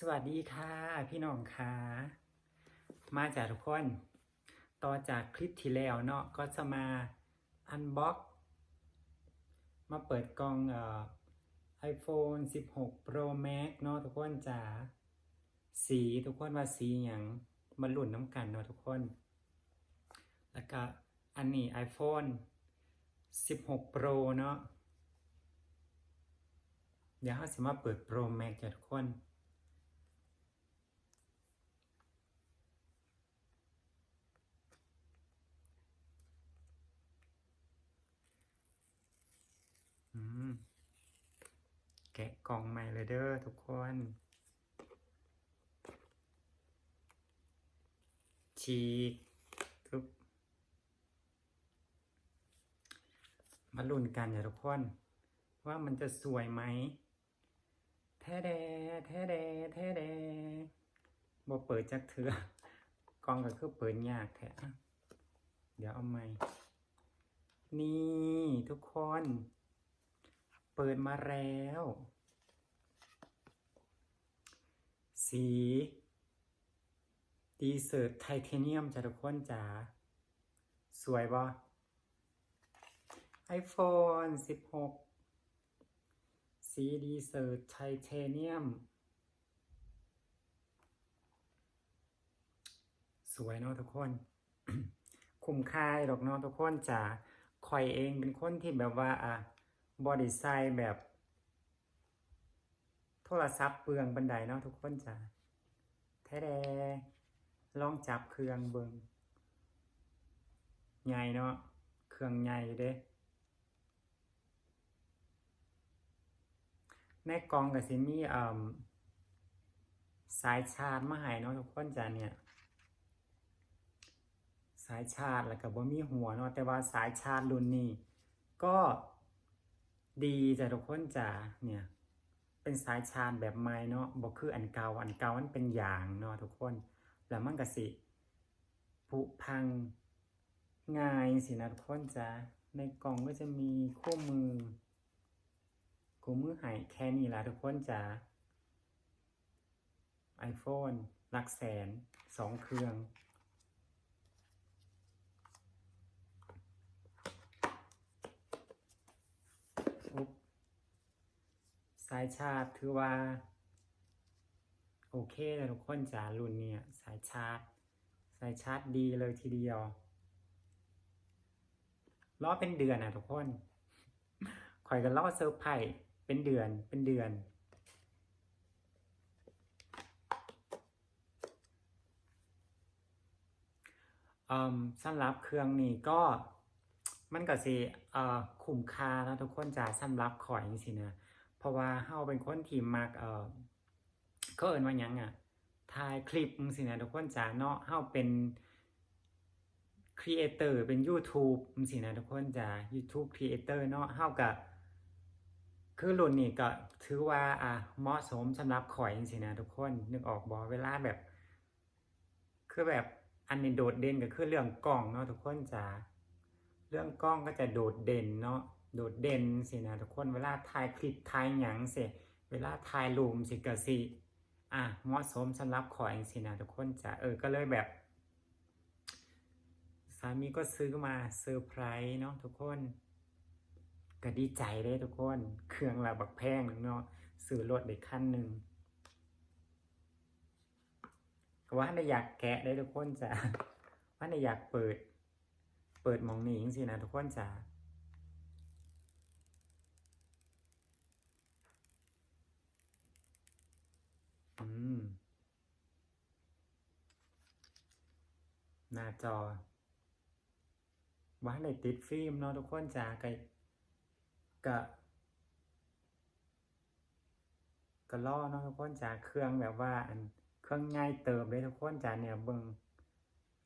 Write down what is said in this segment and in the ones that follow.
สวัสดีค่ะ พี่น้องค่ะมาจากทุกคน ต่อจากคลิปที่แล้วเนาะก็จะมาอันบ็อกมาเปิดกล่องเอ่อ iPhone 16 Pro Max เนาะทุกคนจ๋าสีทุกคนว่าสีอย่างมาหลุ่นน้ำกันเนาะทุกคน แล้วก็อันนี้ iPhone 16 Pro เนาะเดี๋ยวเราสิมาเปิด Pro Max จ้ะทุกคน อืม แกล่องใหม่เลยเด้อทุกคนฉีกทุบมาลุ้นกันอย่าทุกคน ว่ามันจะสวยไหมแท้แดแท้แดแท้แดบ่เปิดจักเถื่อกล่องก็คือเปิดยากแท้อะเดี๋ยวเอาใหม่นี่ทุกคน เปิดมาแล้ว สีดีเซอร์ไทเทเนียมจ้ะทุกคนจ๋าสวยบ่ iPhone 16 สีดีเซอร์ไทเทเนียม สวยเนาะทุกคน คุ้มค่าหรอกเนาะทุกคนจ๋าคอยเองเป็นคนที่แบบว่าอะบอดี้ไซน์แบบ โทรศัพท์เปลืองบันไดเนาะทุกคนจ้ะแท้แดลองจับเครื่องเบิงใหญ่เนาะเครื่องใหญ่เด้ในกองก็สิมีอ่สายชาร์จมาให้เนาะทุกคนจ้ะเนี่ย สายชาร์จแล้วก็บ่มีหัวเนาะแต่ว่าสายชาร์จรุ่นนี้ก็ดีจ้ะทุกคนจ้ะเนี่ย เป็นสายชาร์จแบบใหม่เนาะบ่คืออันเก่าอันเก่ามันเป็นอย่างเนาะทุกคน แล้วมันก็สิผุพังง่ายสินะทุกคนจ้ะในกล่องก็จะมีคู่มือคู่มือให้แค่นี้ละทุกคนจ้ะ iPhone หลักแสนสองเครื่อง อุ๊บสายชาร์จถือว่า โอเคเลยทุกคนจ้ารุ่นเนี่ยสายชาร์จสายชาร์จดีเลยทีเดียวรอเป็นเดือนนะทุกคนข่อยก็รอเซอร์ไพรส์เป็นเดือนเป็นเดือนอืมสำหรับเครื่องนี้ก็มันก็สิเอ่อคุ้มค่าแล้วทุกคนจะสำหรับข่อยจังซี่นะ เพราะว่าเฮาเป็นคนที่มักเอ่อเขาเอิ้นว่าหยังอะถ่ายคลิปจังซี่นะทุกคนจ้าเนาะเฮาเป็นครีเอเตอร์เป็น YouTube จังซี่นะทุกคนจ้า YouTube ครีเอเตอร์เนาะเฮาก็คือรุ่นนี้ก็ถือว่าอะเหมาะสมสำหรับข่อยจังซี่นะทุกคนนึกออกบ่เวลาแบบ คือแบบอันนี้โดดเด่นก็คือเรื่องกล้องเนาะทุกคนจ๋าเรื่องกล้องก็จะโดดเด่นเนาะ โดดเด่นสินะทุกคนเวลาถ่ายคลิปถ่ายหยังเสเวลาถ่ายรูปสิก็สิอะเหมาะสมสำหรับขอยสินะทุกคนจ๋าเออก็เลยแบบสามีก็ซื้อมาเซอร์ไพรส์เนาะทุกคนก็ดีใจเด้ทุกคน เครื่องละบักแพงเนาะซื้อรถได้คันหนึ่งว่าในอยากแกะได้ทุกคนจ้ะว่าในอยากเปิด เปิดมองนี้จรินะทุกคนจ้ะ อืม หน้าจอว่าในติดฟิล์มเนาะทุกคนจ้ะก็ก็ก็ล่อเนาะทุกคนจ้ะเครื่องแบบว่า อันเครื่องง่ายเติมเลยทุกคนจ้าเนี่ยเบิง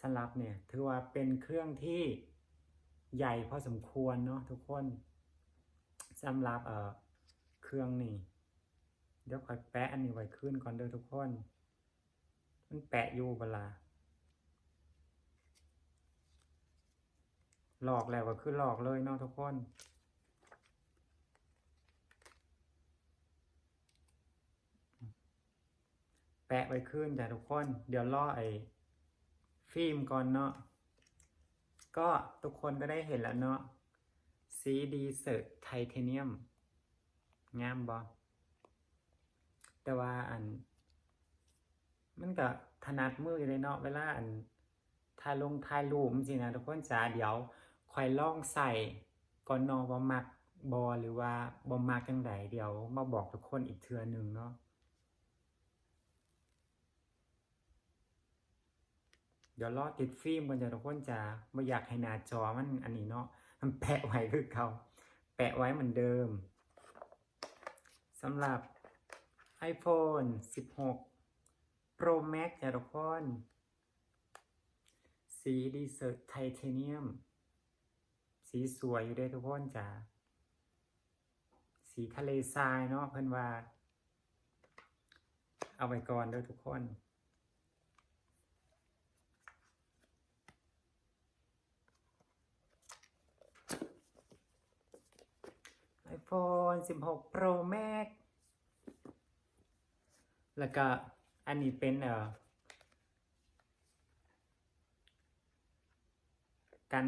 สลับเนี่ยถือว่าเป็นเครื่องที่ใหญ่พอสมควรเนาะทุกคนสำหรับเอ่อเครื่องนี่ เดี๋ยวคอยแปะอันนี้ไว้ขึ้นก่อนเด้อทุกคน มันแปะอยู่เวลาหลอกแล้วก็คือหลอกเลยเนาะทุกคนแปะไว้ขึ้นจ้ะทุกคน เดี๋ยวรอไอ้ฟิล์มก่อนเนาะก็ทุกคนก็ได้เห็นแล้วเนาะสีดีเซอร์ไทเทเนียมงามบอ แต่ว่าอัน มันก็ถนัดมืออยู่เลยเนาะเวลาอันถ่ายลงถ่ายรูปจริงนะทุกคนจ๋าเดี๋ยวคอยลองใส่ก่อนนอนว่ามักบอหรือว่าบอมักจังไดเดี๋ยวมาบอกทุกคนอีกเทื่อหนึ่งเนาะเดี๋ยวรอติดฟิล์มกันจ้ะทุกคนจ๋าไม่อยากให้หน้าจอมันอันนี้เนาะมันแปะไว้คือเขาแปะไว้เหมือนเดิมสำหรับ iPhone 16 Pro Max จ้ะทุกคนสีดีเซอร์ไทเทเนียม สีสวยอยู่เด้ทุกคนจ้าสีทะเลทรายเนาะเพื่อนว่า เอาไว้ก่อนด้อทุกคน iPhone 16 Pro Max แล้วก็อันนี้เป็นเอ่อกัน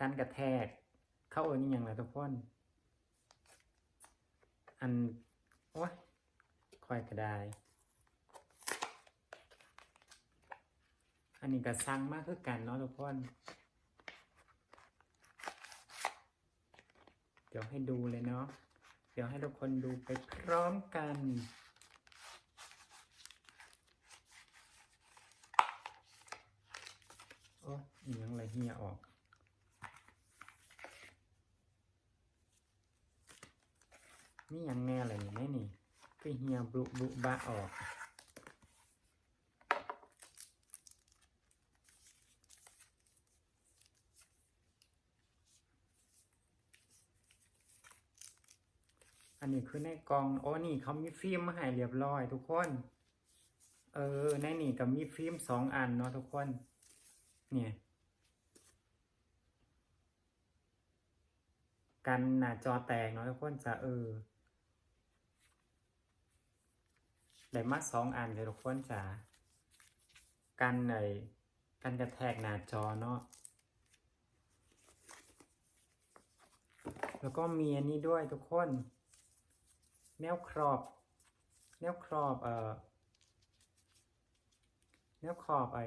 กันกระแทก เข้าเอินอย่างไรทุกคนอันโอ้ยค่อยก็ได้อันนี้ก็สั่งมากคือกันเนาะทุกคน เดี๋ยวให้ดูเลยเนาะ ดี๋ยวให้ทุกคนดูไปพร้อมกันโอ้ยอีหยังไรเฮียออกนี่ยังแน่เลยนี่แม่นี่คือเฮียบุบุบะออก นนี้คือในกล่อง โอ้นี่เขามีฟิล์มมาให้เรียบร้อยทุกคน เออ ในนี่ก็มีฟิล์มสองอันเนาะทุกคน เนี่ยกันหน้าจอแตกเนาะทุกคนจะเออได้มาสองอันเลยทุกคนจะกันไอกันกระแทกหน้าจอเนาะแล้วก็มีอันนี้ด้วยทุกคน แนวครอบ แนวครอบเอ่อแนวขอบไอ้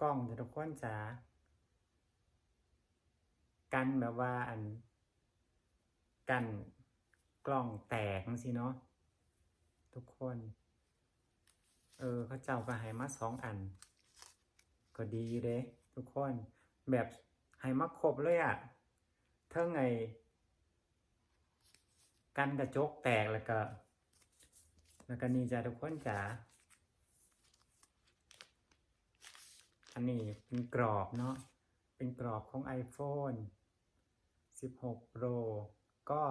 กล้องจะทุกคนจ๋ากันแบบว่าอัน กันกล้องแตกสิเนาะทุกคน เออเขาเจ้าก็ให้มาสองอัน ก็ดีเด้ทุกคน แบบให้มาครบเลยอะ่ะเท่าไง กันกระจกแตกแล้วก็ แล้วก็นี่จ้ะทุกคนจ๋าอันนี้เป็นกรอบเนาะเป็นกรอบของ iPhone 16 Pro ก็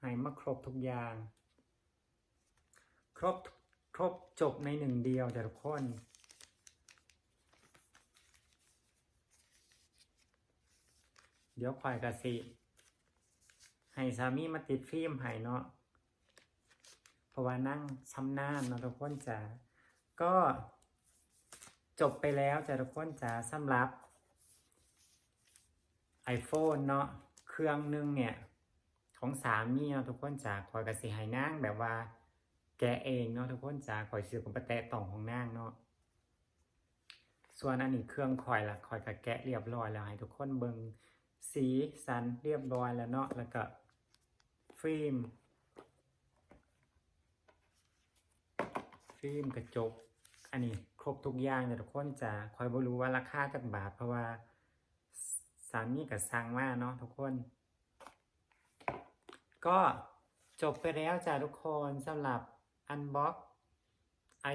ให้มาครบทุกอย่าง ครบครบจบในหนึ่งเดียวจ้ะทุกคนเดี๋ยวควายกระสิ ให้สามีมาติดฟิล์มให้เนาะเพราะว่านั่งชำนาญเนาะทุกคนจ๋าก็จบไปแล้วจ้ะทุกคนจ๋าสำหรับ iPhone เนาะเครื่องหนึงเนี่ย ของสามีเนาะทุกคนจ๋าคอยกระสีให้นางแบบว่า แกเองเนาะทุกคนจ๋าคอยซื้อกับปะแตะต่องของนางเนาะส่วนอันนี้เครื่องคอยละคอยกะแกะเรียบร้อยแล้วให้ทุกคนเบิงสีสันเรียบร้อยแล้วเนาะแล้วก็ ฟิล์มฟิล์มกระจก อันนี้ครบทุกอย่างแต่ทุกคนจะคอยบ่รู้ว่าราคาจักบาท เพราะว่าสามีกับสั่งมาเนาะทุกคน ก็จบไปแล้วจ้าทุกคนสำหรับ Unbox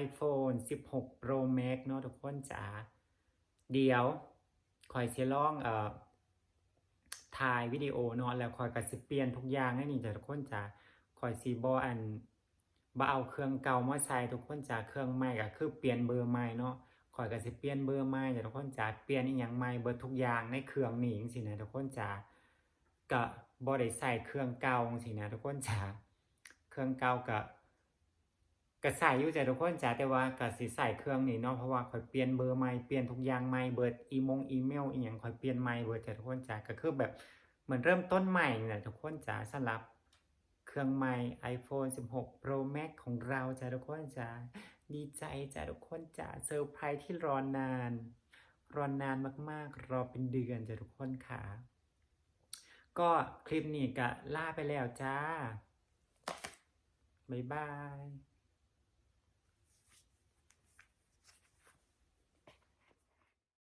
iPhone 16 Pro Max เนาะทุกคนจ๋าเดี๋ยวคอยเสียลองเอ่อ ถ่ายวิดีโอเนาะแล้วคอยกับสิเปลี่ยนทุกอย่างให้นี่จ้าทุกคนจ๋าคอยสีบออันบ่เอาเครื่องเก่ามาใส่ทุกคนจากเครื่องใหม่ก็คือเปลี่ยนเบอร์ใหม่เนาะข่อยก็สิเปลี่ยนเบอร์ใหม่แต่ทุกคนจะเปลี่ยนอีหยังใหม่เบิดทุกอย่างในเครื่องนี้จังซี่นะทุกคนจะก็บ่ได้ใส่เครื่องเก่าสินะทุกคนจ้าเครื่องเก่าก็ ก็ใส่อยู่จ้ะทุกคนจ้าแต่ว่าก็สิใส่เครื่องนี้เนาะเพราะว่าข่อยเปลี่ยนเบอร์ใหม่เปลี่ยนทุกอย่างใหม่เบิดอีมงอีเมลอีหยังข่อยเปลี่ยนใหม่เบิดจ้ะทุกคนจ้าก็คือแบบเหมือนเริ่มต้นใหม่นี่แหละทุกคนจ้าสำหรับเครื่องใหม่ iPhone 16 Pro Max ของเราจ้ะทุกคนจ้าดีใจจ้ะทุกคนจ้าเซอร์ไพรส์ที่รอนาน รอนานมากๆ รอเป็นเดือนจ้ะทุกคนค่ะ ก็คลิปนี้ก็ล่าไปแล้วจ้าบ๊ายบาย